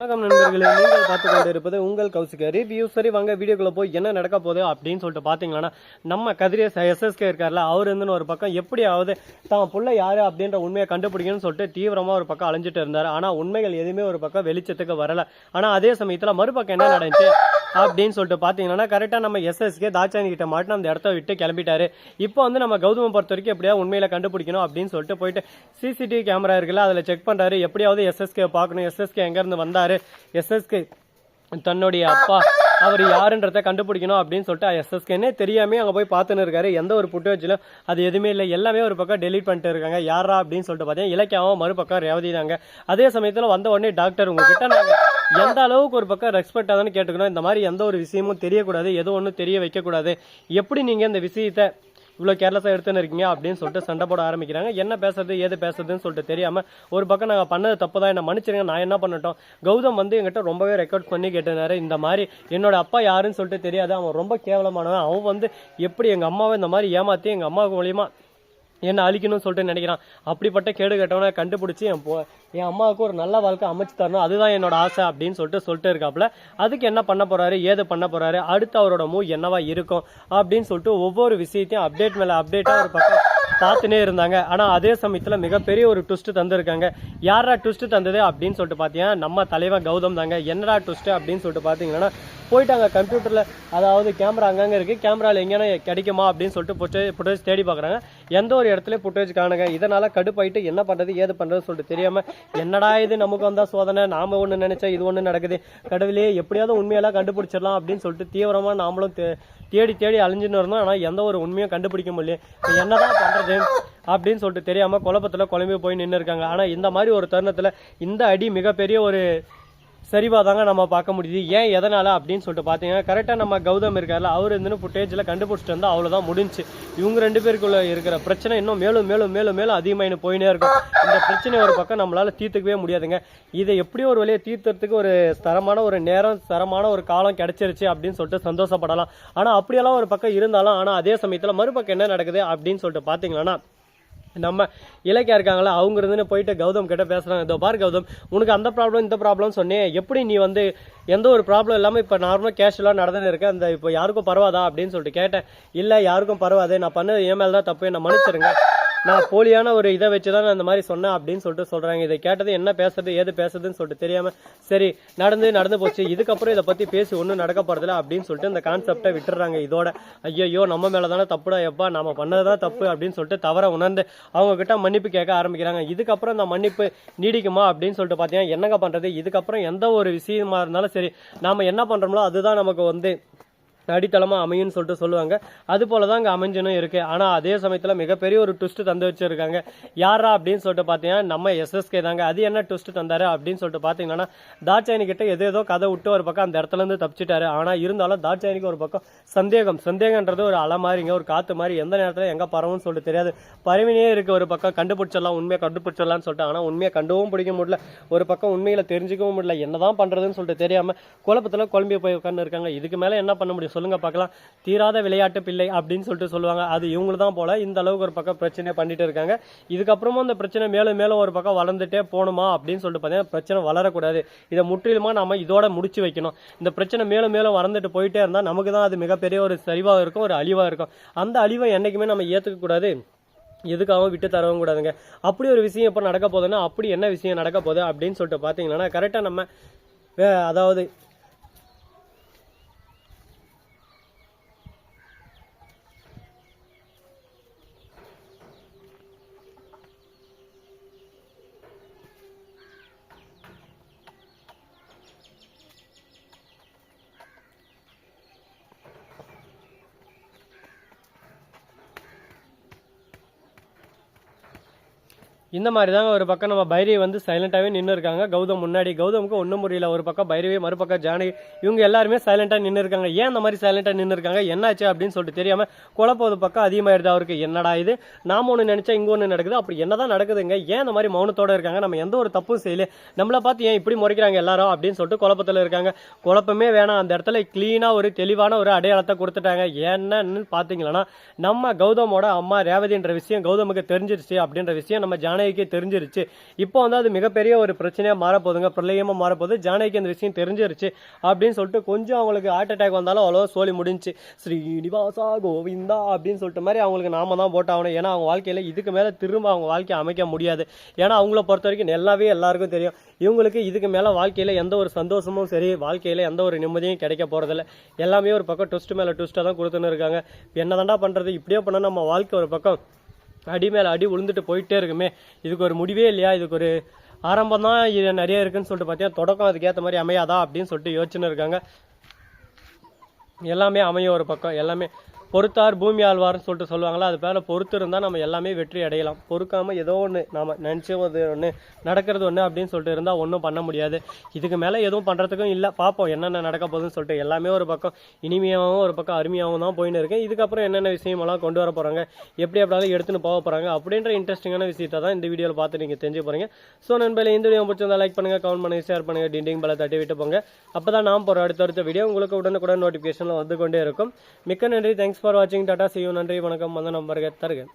வணக்கம் நண்பர்களே நீங்கள் பார்த்து கொண்டு இருப்பது உங்கள் கௌசிக ரிவ்யூ சரி வாங்க வீடியோக்குள்ள போய் என்ன நடக்க போகுது அப்படின்னு சொல்லிட்டு பார்த்தீங்கன்னா நம்ம கதிரேஸ் எஸ்எஸ்கே இருக்கார்ல அவர் இருந்துன்னு ஒரு பக்கம் எப்படியாவது தான் புள்ள யாரு அப்படின்ற உண்மையை கண்டுபிடிக்கணும்னு சொல்லிட்டு தீவிரமா ஒரு பக்கம் அழிஞ்சிட்டு இருந்தாரு. ஆனால் உண்மைகள் எதுவுமே ஒரு பக்கம் வெளிச்சத்துக்கு வரல. ஆனால் அதே சமயத்தில் மறுபக்கம் என்ன நடந்துச்சு? அப்படின்னு சொல்லிட்டு பார்த்தீங்கன்னா கரெக்டாக நம்ம எஸ்எஸ்கே தாச்சானி கிட்ட மாட்டு அந்த இடத்த விட்டு கிளம்பிட்டாரு. இப்போ வந்து நம்ம கௌதம பொறுத்த வரைக்கும் எப்படியா உண்மையில கண்டுபிடிக்கணும் அப்படின்னு சொல்லிட்டு போயிட்டு சிசிடிவி கேமரா இருக்குல்ல அதில் செக் பண்ணுறாரு எப்படியாவது எஸ்எஸ்கே பார்க்கணும். எஸ்எஸ்கே எங்கேருந்து வந்தார்? எஸ்எஸ்கே தன்னுடைய அப்பா அவர் யாருன்றத கண்டுபிடிக்கணும் அப்படின்னு சொல்லிட்டு எஸ்எஸ்கேனே தெரியாமே அங்கே போய் பார்த்துன்னு இருக்காரு. எந்த ஒரு ஃபுட்டேஜிலும் அது எதுவுமே இல்லை. எல்லாமே ஒரு பக்கம் டெலீட் பண்ணிட்டு இருக்காங்க. யாரா அப்படின்னு சொல்லிட்டு பார்த்தீங்கன்னா இலக்கியாவும் மறுபக்கம் ரேவதி தாங்க. அதே சமயத்தில் வந்த உடனே டாக்டர் உங்ககிட்ட நாங்கள் எந்த அளவுக்கு ஒரு பக்கம் ரெஸ்பெக்ட் ஆகுதுன்னு கேட்டுக்கணும். இந்த மாதிரி எந்த ஒரு விஷயமும் தெரியக்கூடாது எது ஒன்றும் தெரிய வைக்கக்கூடாது. எப்படி நீங்கள் இந்த விஷயத்தை இவ்வளோ கேர்லெஸ்ஸாக எடுத்துன்னு இருக்கீங்க அப்படின்னு சொல்லிட்டு சண்டை போட ஆரம்பிக்கிறாங்க. என்ன பேசுறது ஏது பேசுறதுன்னு சொல்லிட்டு தெரியாமல் ஒரு பக்கம் நாங்கள் பண்ணது தப்பு தான் என்ன மன்னிச்சிருங்க நான் என்ன பண்ணட்டும். கௌதம் வந்து எங்கிட்ட ரொம்பவே ரெக்கார்ட் பண்ணி கேட்டிருந்தாரு. இந்த மாதிரி என்னோட அப்பா யாருன்னு சொல்லிட்டு தெரியாது. அவன் ரொம்ப கேவலமானவன். அவன் வந்து எப்படி எங்கள் அம்மாவை இந்த மாதிரி ஏமாற்றி எங்கள் அம்மாவுக்கு மூலியமாக என்னை அழிக்கணும்னு சொல்லிட்டு நினைக்கிறான். அப்படிப்பட்ட கேடு கட்டவனை கண்டுபிடிச்சி என் போ என் அம்மாவுக்கு ஒரு நல்ல வாழ்க்கை அமைச்சு தரணும். அதுதான் என்னோட ஆசை அப்படின்னு சொல்லிட்டு சொல்லிட்டு இருக்காப்புல. அதுக்கு என்ன பண்ண போறாரு? ஏது பண்ண போறாரு? அடுத்து அவரோட மூவ் என்னவா இருக்கும்? அப்படின்னு சொல்லிட்டு ஒவ்வொரு விஷயத்தையும் அப்டேட் மேலே அப்டேட்டாக ஒரு பக்கம் பார்த்துனே இருந்தாங்க. ஆனால் அதே சமயத்தில் மிகப்பெரிய ஒரு ட்விஸ்ட் தந்திருக்காங்க. யாரா ட்விஸ்ட் தந்தது அப்படின்னு சொல்லிட்டு பார்த்தீங்கன்னா நம்ம தலைவன் கௌதம் தாங்க. என்னடா ட்விஸ்ட் அப்படின்னு சொல்லிட்டு பார்த்தீங்கன்னா போயிட்டாங்க கம்ப்யூட்டரில் அதாவது கேமரா அங்கங்கே இருக்குது கேமராவில் எங்கேனா கிடைக்குமா அப்படின்னு சொல்லிட்டு ஃபுட்டேஜ் ஃபுட்டேஜ் தேடி பார்க்குறாங்க எந்த ஒரு இடத்துல ஃபுட்டேஜ் காணுங்க. இதனால் கடுப்பாயிட்டு என்ன பண்ணுறது ஏது பண்ணுறது சொல்லிட்டு தெரியாமல் என்னடா இது நமக்கு வந்தால் சோதனை நாம் ஒன்று நினச்சா இது ஒன்று நடக்குது. கடவுளே எப்படியாவது உண்மையெல்லாம் கண்டுபிடிச்சிடலாம் அப்படின்னு சொல்லிட்டு தீவிரமாக நாமளும் தேடி தேடி அழிஞ்சுன்னு இருந்தோம் ஆனால் எந்த ஒரு உண்மையும் கண்டுபிடிக்க முடியல. இப்ப என்னதான் பண்ணுறது அப்படின்னு சொல்லிட்டு தெரியாமல் குழப்பத்தில் குழம்பி போய் நின்று இருக்காங்க ஆனால் இந்த மாதிரி ஒரு தருணத்தில் இந்த அடி மிகப்பெரிய ஒரு சரிவா தாங்க நம்ம பார்க்க முடியுது. ஏன் எதனால அப்படின்னு சொல்லிட்டு பார்த்தீங்கன்னா கரெக்டாக நம்ம கௌதம் இருக்கார்ல அவர் இருந்துன்னு ஃபுட்டேஜில் கண்டுபிடிச்சிட்டு வந்தால் அவ்வளோதான் முடிஞ்சு. இவங்க ரெண்டு பேருக்குள்ள இருக்கிற பிரச்சனை இன்னும் மேலும் மேலும் மேலும் மேலும் அதிகமாயின்னு போயினே இருக்கும். இந்த பிரச்சனை ஒரு பக்கம் நம்மளால் தீர்த்துக்கவே முடியாதுங்க. இதை எப்படி ஒரு வழியை தீர்த்துறதுக்கு ஒரு தரமான ஒரு நேரம் தரமான ஒரு காலம் கிடைச்சிருச்சு அப்படின்னு சொல்லிட்டு சந்தோஷப்படலாம். ஆனால் அப்படியெல்லாம் ஒரு பக்கம் இருந்தாலும் ஆனால் அதே சமயத்தில் மறுபக்கம் என்ன நடக்குது அப்படின்னு சொல்லிட்டு பார்த்தீங்கன்னா நம்ம இலக்கியா இருக்காங்களா அவங்க இருந்துன்னு போயிட்டு கௌதம் கிட்ட பேசுகிறாங்க இதோ பார் கௌதம் உனக்கு அந்த ப்ராப்ளம் இந்த ப்ராப்ளம் சொன்னேன். எப்படி நீ வந்து எந்த ஒரு ப்ராப்ளம் இல்லாமல் இப்போ நார்மலாக கேஷுவலாக நடந்துன்னு இருக்கேன் அந்த இப்போ யாருக்கும் பரவாதா? அப்படின்னு சொல்லிட்டு கேட்டேன். இல்லை யாருக்கும் பரவாது நான் பண்ணது என் மேலே தான் தப்பு. என்ன மன்னிச்சிருங்க. நான் போலியான ஒரு இதை வச்சு தான் நான் இந்த மாதிரி சொன்னேன் அப்படின்னு சொல்லிட்டு சொல்றாங்க. இதை கேட்டது என்ன பேசுறது ஏது பேசுறதுன்னு சொல்லிட்டு தெரியாம சரி நடந்து நடந்து போச்சு. இதுக்கப்புறம் இதை பத்தி பேசி ஒன்றும் நடக்க போறதில்ல அப்படின்னு சொல்லிட்டு இந்த கான்செப்டை விட்டுறாங்க இதோட. ஐயோ நம்ம மேலே தானே தப்புடா எப்பா நம்ம பண்ணதுதான் தப்பு அப்படின்னு சொல்லிட்டு தவற உணர்ந்து அவங்க கிட்ட மன்னிப்பு கேட்க ஆரம்பிக்கிறாங்க. இதுக்கப்புறம் இந்த மன்னிப்பு நீடிக்குமா அப்படின்னு சொல்லிட்டு பார்த்தீங்கன்னா என்னங்க பண்றது? இதுக்கப்புறம் எந்த ஒரு விஷயமா இருந்தாலும் சரி நாம என்ன பண்றோமோ அதுதான் நமக்கு வந்து அடித்தளமாக அமையும்னு சொல்லிட்டு சொல்லுவாங்க. அது போல தான் அங்கே அமைஞ்சனும் இருக்குது ஆனால் அதே சமயத்தில் மிகப்பெரிய ஒரு ட்விஸ்ட் தந்து வச்சுருக்காங்க. யாரா அப்படின்னு சொல்லிட்டு பார்த்தீங்கன்னா நம்ம எஸ்எஸ்கே தாங்க. அது என்ன ட்விஸ்ட் தந்தார் அப்படின்னு சொல்லிட்டு பார்த்தீங்கன்னா தாட்சாயனி கிட்ட எது ஏதோ கதை விட்டு ஒரு பக்கம் அந்த இடத்துல இருந்து தப்பிச்சிட்டாரு. ஆனால் இருந்தாலும் தாட்சாயனிக்கு ஒரு பக்கம் சந்தேகம். சந்தேகன்றது ஒரு அலை மாதிரிங்க ஒரு காற்று மாதிரி எந்த நேரத்தில் எங்கே பரவும்னு சொல்லிட்டு தெரியாது. பரவினே இருக்குது ஒரு பக்கம். கண்டுபிடிச்சிடலாம் உண்மையை கண்டுபிடிச்சிடலாம்னு சொல்லிட்டு. ஆனால் உண்மையை கண்டுவும் பிடிக்க முடியல. ஒரு பக்கம் உண்மையில் தெரிஞ்சுக்கவும் முடியல. என்னதான் பண்ணுறதுன்னு சொல்லிட்டு தெரியாமல் குழப்பத்தில் குழம்பி போய் உட்காந்து இருக்காங்க. இதுக்கு மேலே என்ன பண்ண முடியும்? சொல்லுங்க பார்க்கலாம். தீராத விளையாட்டு பிள்ளை அப்படின்னு சொல்லிட்டு சொல்லுவாங்க. அது இவங்களுக்கு தான் போல. இந்த அளவுக்கு ஒரு பக்கம் பிரச்சனையை பண்ணிட்டு இருக்காங்க. இதுக்கப்புறமும் இந்த பிரச்சனை மேலும் மேலும் ஒரு பக்கம் வளர்ந்துட்டே போகணுமா அப்படின்னு சொல்லிட்டு பார்த்தீங்கன்னா பிரச்சனை வளரக்கூடாது. இதை முற்றிலுமா நம்ம இதோட முடிச்சு வைக்கணும். இந்த பிரச்சனை மேலும் மேலும் வளர்ந்துட்டு போயிட்டே இருந்தால் நமக்கு தான் அது மிகப்பெரிய ஒரு சரிவாக இருக்கும் ஒரு அழிவாக இருக்கும். அந்த அழிவை என்றைக்குமே நம்ம ஏற்றுக்கக்கூடாது எதுக்காகவும் விட்டு தரவும் கூடாதுங்க. அப்படி ஒரு விஷயம் இப்போ நடக்க போகுதுன்னா அப்படி என்ன விஷயம் நடக்க போகுது அப்படின்னு சொல்லிட்டு பார்த்தீங்கன்னா கரெக்டாக நம்ம அதாவது இந்த மாதிரி தாங்க ஒரு பக்கம் நம்ம பைரவி வந்து சைலண்டாகவே நின்று இருக்காங்க. கௌதம் முன்னாடி கௌதமுக்கு ஒன்றும் முடியல ஒரு பக்கம் பைரவி மறுபக்கம் ஜானகி. இவங்க எல்லாருமே சைலண்டாக நின்று இருக்காங்க. ஏன் அந்த மாதிரி சைலண்டாக நின்று இருக்காங்க? என்னாச்சு அப்படின்னு சொல்லிட்டு தெரியாமல் குழப்பம் ஒரு பக்கம் அதிகமாயிருது அவருக்கு. என்னடா இது? நாம் ஒன்று நினச்சா இங்கே ஒன்று நடக்குது. அப்படி என்னதான் நடக்குதுங்க? ஏன் அந்த மாதிரி மௌனத்தோடு இருக்காங்க? நம்ம எந்த ஒரு தப்பும் செய்யல. நம்மளை பார்த்து ஏன் இப்படி முறைக்கிறாங்க எல்லாரும் அப்படின்னு சொல்லிட்டு குழப்பத்தில் இருக்காங்க. குழப்பமே வேணாம். அந்த இடத்துல க்ளீனாக ஒரு தெளிவான ஒரு அடையாளத்தை கொடுத்துட்டாங்க. என்னன்னு பாத்தீங்கன்னா நம்ம கௌதமோட அம்மா ரேவதின்ற விஷயம் கௌதமுக்கு தெரிஞ்சிருச்சு அப்படின்ற விஷயம் நம்ம ஜான ஜானகிக்கு தெரிஞ்சிருச்சு. இப்போ வந்து அது மிகப்பெரிய ஒரு பிரச்சனையாக மாறப்போகுதுங்க. பிரளயமாக மாறப்போகுது. ஜானகிக்கு அந்த விஷயம் தெரிஞ்சிருச்சு. அப்படின்னு சொல்லிட்டு கொஞ்சம் அவங்களுக்கு ஹார்ட் அட்டாக் வந்தாலும் அவ்வளோ சோழி முடிஞ்சு ஸ்ரீனிவாசா கோவிந்தா அப்படின்னு சொல்லிட்டு மாதிரி அவங்களுக்கு நாம தான் போட்டாகணும் ஏன்னா அவங்க வாழ்க்கையில் இதுக்கு மேலே திரும்ப அவங்க வாழ்க்கையை அமைக்க முடியாது. ஏன்னா அவங்கள பொறுத்த வரைக்கும் நல்லாவே எல்லாருக்கும் தெரியும். இவங்களுக்கு இதுக்கு மேலே வாழ்க்கையில் எந்த ஒரு சந்தோஷமும் சரி வாழ்க்கையில் எந்த ஒரு நிம்மதியும் கிடைக்க போகிறதில்ல எல்லாமே ஒரு பக்கம் ட்விஸ்ட் மேலே ட்விஸ்ட்டாக தான் கொடுத்துன்னு இருக்காங்க. என்னதாண்டா பண்ணுறது இப்படியே பண்ணால் நம்ம வாழ்க்கை ஒரு பக்கம் அடி மேலே அடி விழுந்துட்டு போயிட்டே இருக்குமே. இதுக்கு ஒரு முடிவே இல்லையா? இதுக்கு ஒரு ஆரம்பம் தான் இது நிறைய இருக்குன்னு சொல்லிட்டு பார்த்தீங்கன்னா தொடக்கம் அதுக்கேற்ற மாதிரி அமையாதா அப்படின்னு சொல்லிட்டு யோசிச்சுன்னு இருக்காங்க. எல்லாமே அமையும் ஒரு பக்கம். எல்லாமே பொறுத்தார் பூமி ஆழ்வார்னு சொல்லிட்டு சொல்லுவாங்களா? அது பேரில் பொறுத்து இருந்தால் நம்ம எல்லாமே வெற்றி அடையலாம். பொறுக்காமல் ஏதோ ஒன்று நாம் நினச்சது ஒன்று நடக்கிறது ஒன்று அப்படின்னு சொல்லிட்டு இருந்தால் ஒன்றும் பண்ண முடியாது. இதுக்கு மேலே எதுவும் பண்ணுறதுக்கும் இல்லை. பார்ப்போம் என்னென்ன நடக்க போகுதுன்னு சொல்லிட்டு எல்லாமே ஒரு பக்கம் இனிமையாகவும் ஒரு பக்கம் அருமையாகவும் தான் போயின்னு இருக்கேன் இதுக்கப்புறம் என்னென்ன விஷயமெல்லாம் கொண்டு வர போகிறாங்க எப்படி எப்படியாவது எடுத்துன்னு போக போகிறாங்க அப்படின்ற இன்ட்ரெஸ்டிங்கான விஷயத்தை தான் இந்த வீடியோவில் பார்த்து நீங்கள் தெரிஞ்சு போகிறீங்க ஸோ நண்பர்களே இந்த வீடியோ பிடிச்சிருந்தா லைக் பண்ணுங்கள் கமெண்ட் பண்ணுங்கள் ஷேர் பண்ணுங்கள் டிண்டிங் பல தட்டி விட்டு போங்க. அப்போ தான் நான் போகிற அடுத்தடுத்த வீடியோ உங்களுக்கு உடனுக்குடன் நோட்டிஃபிகேஷனில் வந்து கொண்டே இருக்கும். மிக்க நன்றி. தேங்க்ஸ் ஃபார் வாட்சிங் டாட்டா செய்யும் நன்றி வணக்கம். வந்த நம்பருக்கு தருகிறேன்